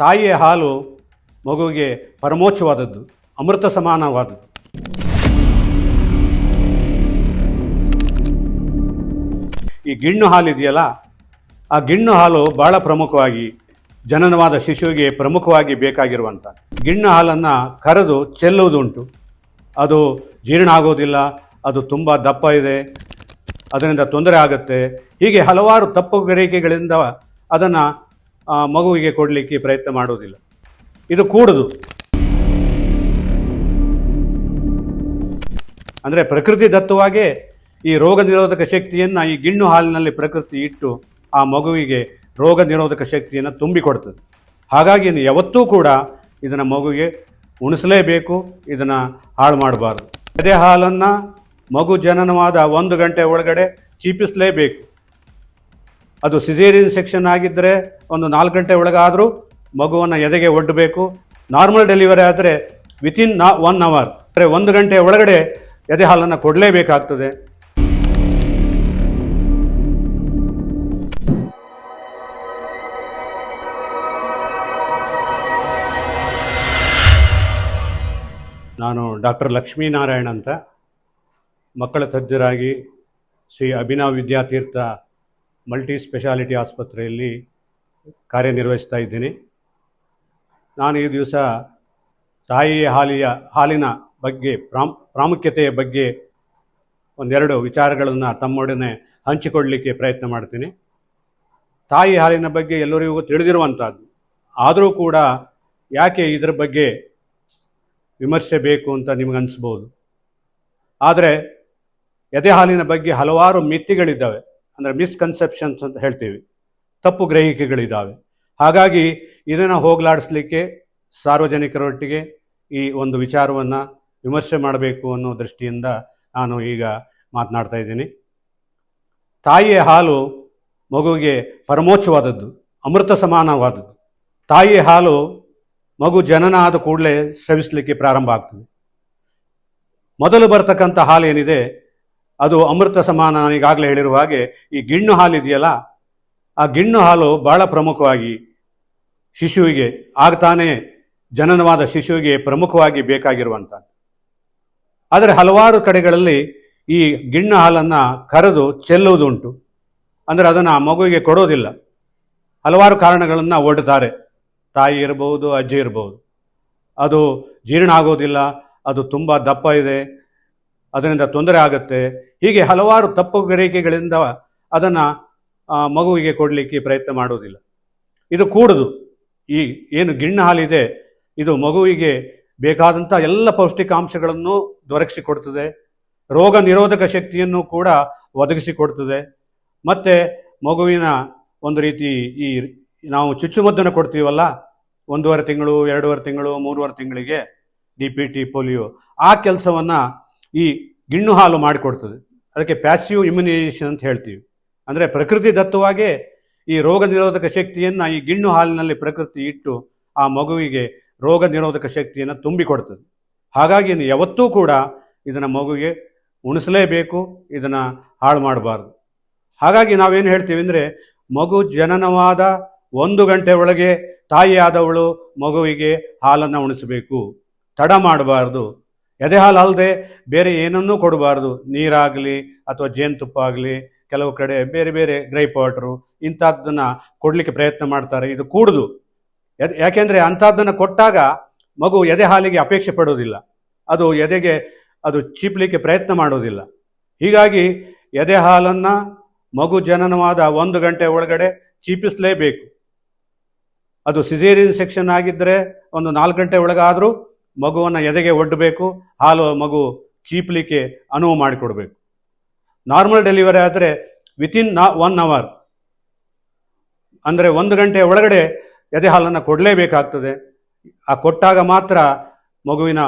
ತಾಯಿಯ ಹಾಲು ಮಗುವಿಗೆ ಪರಮೋಚ್ಚವಾದದ್ದು, ಅಮೃತ ಸಮಾನವಾದದ್ದು. ಈ ಗಿಣ್ಣು ಹಾಲು ಇದೆಯಲ್ಲ, ಆ ಗಿಣ್ಣು ಹಾಲು ಬಹಳ ಪ್ರಮುಖವಾಗಿ ಜನನವಾದ ಶಿಶುವಿಗೆ ಪ್ರಮುಖವಾಗಿ ಬೇಕಾಗಿರುವಂಥ. ಗಿಣ್ಣು ಹಾಲನ್ನು ಕರೆದು ಚೆಲ್ಲುವುದುಂಟು. ಅದು ಜೀರ್ಣ ಆಗೋದಿಲ್ಲ ಅದು ತುಂಬ ದಪ್ಪ ಇದೆ, ಅದರಿಂದ ತೊಂದರೆ ಆಗುತ್ತೆ. ಹೀಗೆ ಹಲವಾರು ತಪ್ಪು ಗ್ರಹಿಕೆಗಳಿಂದ ಅದನ್ನು ಮಗುವಿಗೆ ಕೊಡಲಿಕ್ಕೆ ಪ್ರಯತ್ನ ಮಾಡುವುದಿಲ್ಲ. ಇದು ಕೂಡುದು. ಅಂದರೆ ಪ್ರಕೃತಿ ದತ್ತವಾಗಿ ಈ ರೋಗ ನಿರೋಧಕ ಶಕ್ತಿಯನ್ನು ಈ ಗಿಣ್ಣು ಹಾಲಿನಲ್ಲಿ ಪ್ರಕೃತಿ ಇಟ್ಟು ಆ ಮಗುವಿಗೆ ರೋಗ ನಿರೋಧಕ ಶಕ್ತಿಯನ್ನು ತುಂಬಿಕೊಡ್ತದೆ. ಹಾಗಾಗಿ ಯಾವತ್ತೂ ಕೂಡ ಇದನ್ನು ಮಗುವಿಗೆ ಉಣಿಸಲೇಬೇಕು, ಇದನ್ನು ಹಾಳು ಮಾಡಬಾರ್ದು. ಎದೆ ಹಾಲನ್ನು ಮಗು ಜನನವಾದ ಒಂದು ಗಂಟೆ ಒಳಗಡೆ ಚೀಪಿಸಲೇಬೇಕು. ಅದು ಸಿಸೇರಿಯನ್ ಸೆಕ್ಷನ್ ಆಗಿದ್ದರೆ ಒಂದು ನಾಲ್ಕು ಗಂಟೆ ಒಳಗಾದರೂ ಮಗುವನ್ನು ಎದೆಗೆ ಒಡ್ಡಬೇಕು ನಾರ್ಮಲ್ ಡೆಲಿವರಿ ಆದರೆ ವಿತಿನ್ ನಾ ಒನ್ ಅವರ್ ಅಂದರೆ ಒಂದು ಗಂಟೆ ಒಳಗಡೆ ಎದೆ ಹಾಲನ್ನು ಕೊಡಲೇಬೇಕಾಗ್ತದೆ. ನಾನು ಡಾಕ್ಟರ್ ಲಕ್ಷ್ಮೀನಾರಾಯಣ ಅಂತ. ಮಕ್ಕಳ ತಜ್ಞರಾಗಿ ಶ್ರೀ ಅಭಿನವ್ ವಿದ್ಯಾತೀರ್ಥ ಮಲ್ಟಿ ಸ್ಪೆಷಾಲಿಟಿ ಆಸ್ಪತ್ರೆಯಲ್ಲಿ ಕಾರ್ಯನಿರ್ವಹಿಸ್ತಾ ಇದ್ದೀನಿ. ನಾನು ಈ ದಿವಸ ತಾಯಿಯ ಹಾಲಿಯ, ಹಾಲಿನ ಬಗ್ಗೆ, ಪ್ರಾಮ್, ಪ್ರಾಮುಖ್ಯತೆಯ ಬಗ್ಗೆ ಒಂದೆರಡು ವಿಚಾರಗಳನ್ನು ತಮ್ಮೊಡನೆ ಹಂಚಿಕೊಳ್ಳಲಿಕ್ಕೆ ಪ್ರಯತ್ನ ಮಾಡ್ತೀನಿ. ತಾಯಿ ಹಾಲಿನ ಬಗ್ಗೆ ಎಲ್ಲರಿಗೂ ತಿಳಿದಿರುವಂಥದ್ದು ಆದರೂ ಕೂಡ ಯಾಕೆ ಇದರ ಬಗ್ಗೆ ವಿಮರ್ಶೆ ಬೇಕು ಅಂತ ನಿಮ್ಗೆ ಅನಿಸ್ಬೋದು. ಆದರೆ ಎದೆ ಹಾಲಿನ ಬಗ್ಗೆ ಹಲವಾರು ಮಿತಿಗಳಿದ್ದಾವೆ. ಅಂದರೆ ಮಿಸ್ಕನ್ಸೆಪ್ಷನ್ಸ್ ಅಂತ ಹೇಳ್ತೀವಿ. ತಪ್ಪು ಗ್ರಹಿಕೆಗಳಿದ್ದಾವೆ ಹಾಗಾಗಿ ಇದನ್ನು ಹೋಗಲಾಡಿಸ್ಲಿಕ್ಕೆ ಸಾರ್ವಜನಿಕರೊಟ್ಟಿಗೆ ಈ ಒಂದು ವಿಚಾರವನ್ನು ವಿಮರ್ಶೆ ಮಾಡಬೇಕು ಅನ್ನೋ ದೃಷ್ಟಿಯಿಂದ ನಾನು ಈಗ ಮಾತನಾಡ್ತಾ ಇದ್ದೀನಿ. ತಾಯಿಯ ಹಾಲು ಮಗುವಿಗೆ ಪರಮೋಚ್ಚವಾದದ್ದು ಅಮೃತ ಸಮಾನವಾದದ್ದು. ತಾಯಿಯ ಹಾಲು ಮಗು ಜನನ ಆದ ಕೂಡಲೇ ಸ್ರವಿಸಲಿಕ್ಕೆ ಪ್ರಾರಂಭ ಆಗ್ತದೆ. ಮೊದಲು ಬರ್ತಕ್ಕಂಥ ಹಾಲು ಏನಿದೆ ಅದು ಅಮೃತ ಸಮಾನ ನನಗಾಗಲೇ ಹೇಳಿರುವ ಹಾಗೆ, ಈ ಗಿಣ್ಣು ಹಾಲು ಇದೆಯಲ್ಲ, ಆ ಗಿಣ್ಣು ಹಾಲು ಬಹಳ ಪ್ರಮುಖವಾಗಿ ಶಿಶುವಿಗೆ ಆಗ್ತಾನೆ ಜನನವಾದ ಶಿಶುವಿಗೆ ಪ್ರಮುಖವಾಗಿ ಬೇಕಾಗಿರುವಂಥದ್ದು. ಆದರೆ ಹಲವಾರು ಕಡೆಗಳಲ್ಲಿ ಈ ಗಿಣ್ಣು ಹಾಲನ್ನು ಕರೆದು ಚೆಲ್ಲುವುದುಂಟು. ಅಂದರೆ ಅದನ್ನು ಆ ಮಗುವಿಗೆ ಕೊಡೋದಿಲ್ಲ. ಹಲವಾರು ಕಾರಣಗಳನ್ನು ಒಡ್ತಾರೆ ತಾಯಿ ಇರಬಹುದು ಅಜ್ಜಿ ಇರಬಹುದು ಅದು ಜೀರ್ಣ ಆಗೋದಿಲ್ಲ, ಅದು ತುಂಬ ದಪ್ಪ ಇದೆ ಅದರಿಂದ ತೊಂದರೆ ಆಗುತ್ತೆ. ಹೀಗೆ ಹಲವಾರು ತಪ್ಪು ಗ್ರಹಿಕೆಗಳಿಂದ ಅದನ್ನು ಮಗುವಿಗೆ ಕೊಡಲಿಕ್ಕೆ ಪ್ರಯತ್ನ ಮಾಡುವುದಿಲ್ಲ. ಇದು ಕೂಡುದು. ಈ, ಏನು ಗಿಣ್ಣ ಹಾಲಿದೆ, ಇದು ಮಗುವಿಗೆ ಬೇಕಾದಂಥ ಎಲ್ಲ ಪೌಷ್ಟಿಕಾಂಶಗಳನ್ನು ದೊರಕಿಸಿಕೊಡ್ತದೆ ರೋಗ ನಿರೋಧಕ ಶಕ್ತಿಯನ್ನು ಕೂಡ ಒದಗಿಸಿಕೊಡ್ತದೆ ಮತ್ತು ಮಗುವಿನ ಒಂದು ರೀತಿ ಈ, ನಾವು ಚುಚ್ಚುಮದ್ದನ್ನು ಕೊಡ್ತೀವಲ್ಲ, ಒಂದೂವರೆ ತಿಂಗಳು, ಎರಡೂವರೆ ತಿಂಗಳು, ಮೂರುವರೆ ತಿಂಗಳಿಗೆ, ಡಿ ಪಿ ಟಿ, ಪೋಲಿಯೋ, ಆ ಕೆಲಸವನ್ನು ಈ ಗಿಣ್ಣು ಹಾಲು ಮಾಡಿಕೊಡ್ತದೆ. ಅದಕ್ಕೆ ಪ್ಯಾಸಿವ್ ಇಮ್ಯುನೈಸೇಷನ್ ಅಂತ ಹೇಳ್ತೀವಿ. ಅಂದರೆ ಪ್ರಕೃತಿ ದತ್ತವಾಗೇ ಈ ರೋಗ ನಿರೋಧಕ ಶಕ್ತಿಯನ್ನು ಈ ಗಿಣ್ಣು ಹಾಲಿನಲ್ಲಿ ಪ್ರಕೃತಿ ಇಟ್ಟು ಆ ಮಗುವಿಗೆ ರೋಗ ನಿರೋಧಕ ಶಕ್ತಿಯನ್ನು ತುಂಬಿಕೊಡ್ತದೆ. ಹಾಗಾಗಿ ಯಾವತ್ತೂ ಕೂಡ ಇದನ್ನು ಮಗುವಿಗೆ ಉಣಿಸಲೇಬೇಕು, ಇದನ್ನು ಹಾಳು ಮಾಡಬಾರ್ದು. ಹಾಗಾಗಿ ನಾವೇನು ಹೇಳ್ತೀವಿ ಅಂದರೆ ಮಗು ಜನನವಾದ ಒಂದು ಗಂಟೆ ಒಳಗೆ ತಾಯಿಯಾದವಳು ಮಗುವಿಗೆ ಹಾಲನ್ನು ಉಣಿಸಬೇಕು. ತಡ ಮಾಡಬಾರ್ದು. ಎದೆ ಹಾಲು ಅಲ್ಲದೆ ಬೇರೆ ಏನನ್ನೂ ಕೊಡಬಾರ್ದು. ನೀರಾಗಲಿ ಅಥವಾ ಜೇನುತುಪ್ಪ ಆಗಲಿ ಕೆಲವು ಕಡೆ ಬೇರೆ ಬೇರೆ ಗ್ರೈ ವಾಟ್ರು ಇಂಥದ್ದನ್ನು ಕೊಡಲಿಕ್ಕೆ ಪ್ರಯತ್ನ ಮಾಡ್ತಾರೆ. ಇದು ಕೂಡುದು. ಯಾಕೆ- ಯಾಕೆಂದರೆ ಅಂಥದ್ದನ್ನು ಕೊಟ್ಟಾಗ ಮಗು ಎದೆ ಹಾಲಿಗೆ ಅಪೇಕ್ಷೆ ಪಡೋದಿಲ್ಲ. ಅದು ಎದೆಗೆ ಅದು ಚೀಪ್ಲಿಕ್ಕೆ ಪ್ರಯತ್ನ ಮಾಡೋದಿಲ್ಲ. ಹೀಗಾಗಿ ಎದೆ ಹಾಲನ್ನು ಮಗು ಜನನವಾದ ಒಂದು ಗಂಟೆ ಒಳಗಡೆ ಚೀಪಿಸಲೇಬೇಕು. ಅದು ಸಿಸೇರಿಯನ್ ಸೆಕ್ಷನ್ ಆಗಿದ್ದರೆ ಒಂದು ನಾಲ್ಕು ಗಂಟೆ ಒಳಗಾದರೂ ಮಗುವನ್ನು ಎದೆಗೆ ಒಡ್ಡಬೇಕು ಹಾಲು ಮಗು ಚೀಪ್ಲಿಕ್ಕೆ ಅನುವು ಮಾಡಿಕೊಡ್ಬೇಕು. ನಾರ್ಮಲ್ ಡೆಲಿವರಿ ಆದರೆ ವಿತಿನ್ ನಾ ಒನ್ ಅವರ್ ಅಂದರೆ ಒಂದು ಗಂಟೆ ಒಳಗಡೆ ಎದೆ ಹಾಲನ್ನು ಕೊಡಲೇಬೇಕಾಗ್ತದೆ. ಆ ಕೊಟ್ಟಾಗ ಮಾತ್ರ ಮಗುವಿನ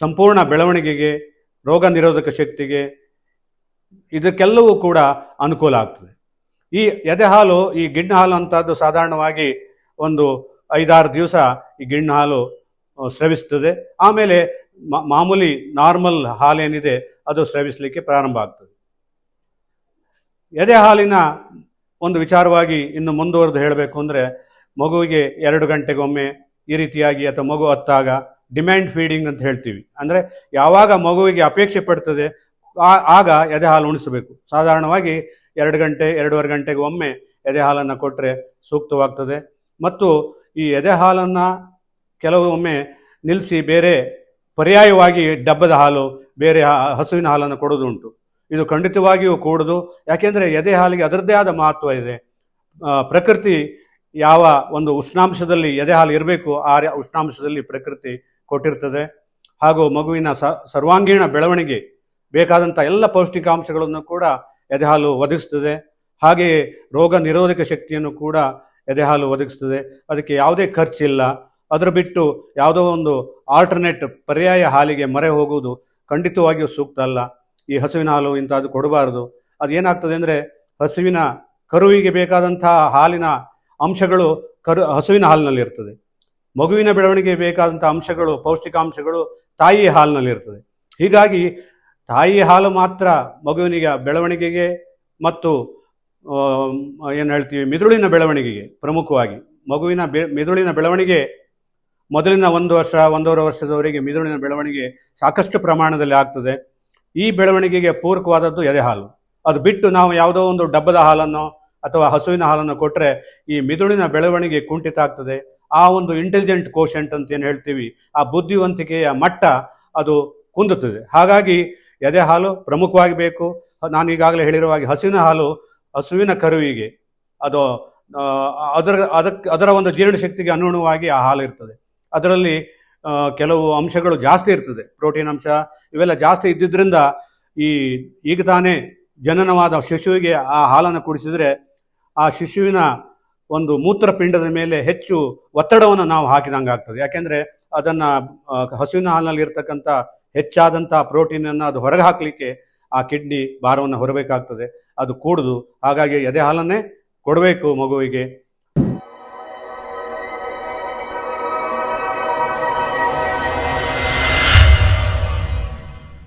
ಸಂಪೂರ್ಣ ಬೆಳವಣಿಗೆಗೆ, ರೋಗ ನಿರೋಧಕ ಶಕ್ತಿಗೆ ಇದಕ್ಕೆಲ್ಲವೂ ಕೂಡ ಅನುಕೂಲ ಆಗ್ತದೆ. ಈ ಎದೆ ಹಾಲು, ಈ ಗಿಣ್ಣು ಹಾಲು ಅಂತದ್ದು ಸಾಧಾರಣವಾಗಿ ಒಂದು ಐದಾರು ದಿವಸ ಈ ಗಿಣ್ಣು ಹಾಲು ಸ್ರವಿಸ್ತದೆ. ಆಮೇಲೆ ಮಾಮೂಲಿ ನಾರ್ಮಲ್ ಹಾಲೇನಿದೆ, ಅದು ಸ್ರವಿಸಲಿಕ್ಕೆ ಪ್ರಾರಂಭ ಆಗ್ತದೆ. ಎದೆ ಹಾಲಿನ ಒಂದು ವಿಚಾರವಾಗಿ ಇನ್ನು ಮುಂದುವರೆದು ಹೇಳಬೇಕು ಅಂದರೆ, ಮಗುವಿಗೆ ಎರಡು ಗಂಟೆಗೊಮ್ಮೆ ಈ ರೀತಿಯಾಗಿ ಅಥವಾ ಮಗು ಹತ್ತಾಗ ಡಿಮ್ಯಾಂಡ್ ಫೀಡಿಂಗ್ ಅಂತ ಹೇಳ್ತೀವಿ. ಅಂದರೆ ಯಾವಾಗ ಮಗುವಿಗೆ ಅಪೇಕ್ಷೆ ಪಡ್ತದೆ ಆಗ ಎದೆ ಹಾಲು ಉಣಿಸಬೇಕು. ಸಾಧಾರಣವಾಗಿ ಎರಡು ಗಂಟೆ, ಎರಡೂವರೆ ಗಂಟೆಗೆ ಒಮ್ಮೆ ಎದೆ ಹಾಲನ್ನು ಕೊಟ್ಟರೆ ಸೂಕ್ತವಾಗ್ತದೆ. ಮತ್ತು ಈ ಎದೆ ಹಾಲನ್ನು ಕೆಲವೊಮ್ಮೆ ನಿಲ್ಲಿಸಿ ಬೇರೆ ಪರ್ಯಾಯವಾಗಿ ಡಬ್ಬದ ಹಾಲು, ಬೇರೆ ಹಸುವಿನ ಹಾಲನ್ನು ಕೊಡೋದುಂಟು ಇದು ಖಂಡಿತವಾಗಿಯೂ ಕೂಡುದು. ಯಾಕೆಂದರೆ ಎದೆ ಹಾಲಿಗೆ ಅದರದ್ದೇ ಆದ ಮಹತ್ವ ಇದೆ. ಪ್ರಕೃತಿ ಯಾವ ಒಂದು ಉಷ್ಣಾಂಶದಲ್ಲಿ ಎದೆ ಹಾಲು ಇರಬೇಕು, ಆ ಉಷ್ಣಾಂಶದಲ್ಲಿ ಪ್ರಕೃತಿ ಕೊಟ್ಟಿರ್ತದೆ. ಹಾಗೂ ಮಗುವಿನ ಸರ್ವಾಂಗೀಣ ಬೆಳವಣಿಗೆ ಬೇಕಾದಂಥ ಎಲ್ಲ ಪೌಷ್ಟಿಕಾಂಶಗಳನ್ನು ಕೂಡ ಎದೆಹಾಲು ಒದಗಿಸ್ತದೆ. ಹಾಗೆಯೇ ರೋಗ ನಿರೋಧಕ ಶಕ್ತಿಯನ್ನು ಕೂಡ ಎದೆಹಾಲು ಒದಗಿಸ್ತದೆ. ಅದಕ್ಕೆ ಯಾವುದೇ ಖರ್ಚಿಲ್ಲ. ಅದರ ಬಿಟ್ಟು ಯಾವುದೋ ಒಂದು ಆಲ್ಟರ್ನೇಟ್ ಪರ್ಯಾಯ ಹಾಲಿಗೆ ಮೊರೆ ಹೋಗುವುದು ಖಂಡಿತವಾಗಿಯೂ ಸೂಕ್ತ ಅಲ್ಲ. ಈ ಹಸುವಿನ ಹಾಲು ಇಂಥದ್ದು ಕೊಡಬಾರದು. ಅದೇನಾಗ್ತದೆ ಅಂದರೆ ಹಸುವಿನ ಕರುವಿಗೆ ಬೇಕಾದಂತಹ ಹಾಲಿನ ಅಂಶಗಳು ಕರು, ಹಸುವಿನ ಹಾಲಿನಲ್ಲಿರ್ತದೆ ಮಗುವಿನ ಬೆಳವಣಿಗೆ ಬೇಕಾದಂಥ ಅಂಶಗಳು, ಪೌಷ್ಟಿಕಾಂಶಗಳು ತಾಯಿ ಹಾಲಿನಲ್ಲಿರ್ತದೆ ಹೀಗಾಗಿ ತಾಯಿ ಹಾಲು ಮಾತ್ರ ಮಗುವಿನಿಗೆ ಬೆಳವಣಿಗೆಗೆ ಮತ್ತು ಏನು ಹೇಳ್ತೀವಿ, ಮಿದುಳಿನ ಬೆಳವಣಿಗೆಗೆ ಪ್ರಮುಖವಾಗಿ ಮಗುವಿನ ಬೆ, ಮಿದುಳಿನ ಬೆಳವಣಿಗೆ ಮೊದಲಿನ ಒಂದು ವರ್ಷ, ಒಂದೂವರೆ ವರ್ಷದವರೆಗೆ ಮಿದುಳಿನ ಬೆಳವಣಿಗೆ ಸಾಕಷ್ಟು ಪ್ರಮಾಣದಲ್ಲಿ ಆಗ್ತದೆ. ಈ ಬೆಳವಣಿಗೆಗೆ ಪೂರಕವಾದದ್ದು ಎದೆ ಹಾಲು. ಅದು ಬಿಟ್ಟು ನಾವು ಯಾವುದೋ ಒಂದು ಡಬ್ಬದ ಹಾಲನ್ನು ಅಥವಾ ಹಸುವಿನ ಹಾಲನ್ನು ಕೊಟ್ಟರೆ ಈ ಮಿದುಳಿನ ಬೆಳವಣಿಗೆ ಕುಂಠಿತ ಆಗ್ತದೆ. ಆ ಒಂದು ಇಂಟೆಲಿಜೆಂಟ್ ಕೋಶೆಂಟ್ ಅಂತ ಏನು ಹೇಳ್ತೀವಿ, ಆ ಬುದ್ಧಿವಂತಿಕೆಯ ಮಟ್ಟ ಅದು ಕುಂದುತ್ತದೆ. ಹಾಗಾಗಿ ಎದೆ ಹಾಲು ಪ್ರಮುಖವಾಗಿ ಬೇಕು. ನಾನು ಈಗಾಗಲೇ ಹೇಳಿರುವ ಹಾಗೆ ಹಸುವಿನ ಹಾಲು ಹಸುವಿನ ಕರುವಿಗೆ, ಅದು ಅದರ, ಅದಕ್ಕೆ, ಅದರ ಒಂದು ಜೀರ್ಣಶಕ್ತಿಗೆ ಅನುಗುಣವಾಗಿ ಆ ಹಾಲು ಇರ್ತದೆ. ಅದರಲ್ಲಿ ಕೆಲವು ಅಂಶಗಳು ಜಾಸ್ತಿ ಇರ್ತದೆ. ಪ್ರೋಟೀನ್ ಅಂಶ ಇವೆಲ್ಲ ಜಾಸ್ತಿ ಇದ್ದಿದ್ದರಿಂದ ಈ, ಈಗ ತಾನೇ ಜನನವಾದ ಶಿಶುವಿಗೆ ಆ ಹಾಲನ್ನು ಕುಡಿಸಿದರೆ ಆ ಶಿಶುವಿನ ಒಂದು ಮೂತ್ರಪಿಂಡದ ಮೇಲೆ ಹೆಚ್ಚು ಒತ್ತಡವನ್ನು ನಾವು ಹಾಕಿದಂಗೆ ಆಗ್ತದೆ. ಯಾಕೆಂದರೆ ಅದನ್ನು ಹಸುವಿನ ಹಾಲಿನಲ್ಲಿ ಇರ್ತಕ್ಕಂಥ ಹೆಚ್ಚಾದಂಥ ಪ್ರೋಟೀನನ್ನು ಅದು ಹೊರಗೆ ಹಾಕಲಿಕ್ಕೆ ಆ ಕಿಡ್ನಿ ಭಾರವನ್ನು ಹೊರಬೇಕಾಗ್ತದೆ. ಅದು ಕೂಡುದು. ಹಾಗಾಗಿ ಎದೆ ಹಾಲನ್ನೇ ಕೊಡಬೇಕು ಮಗುವಿಗೆ.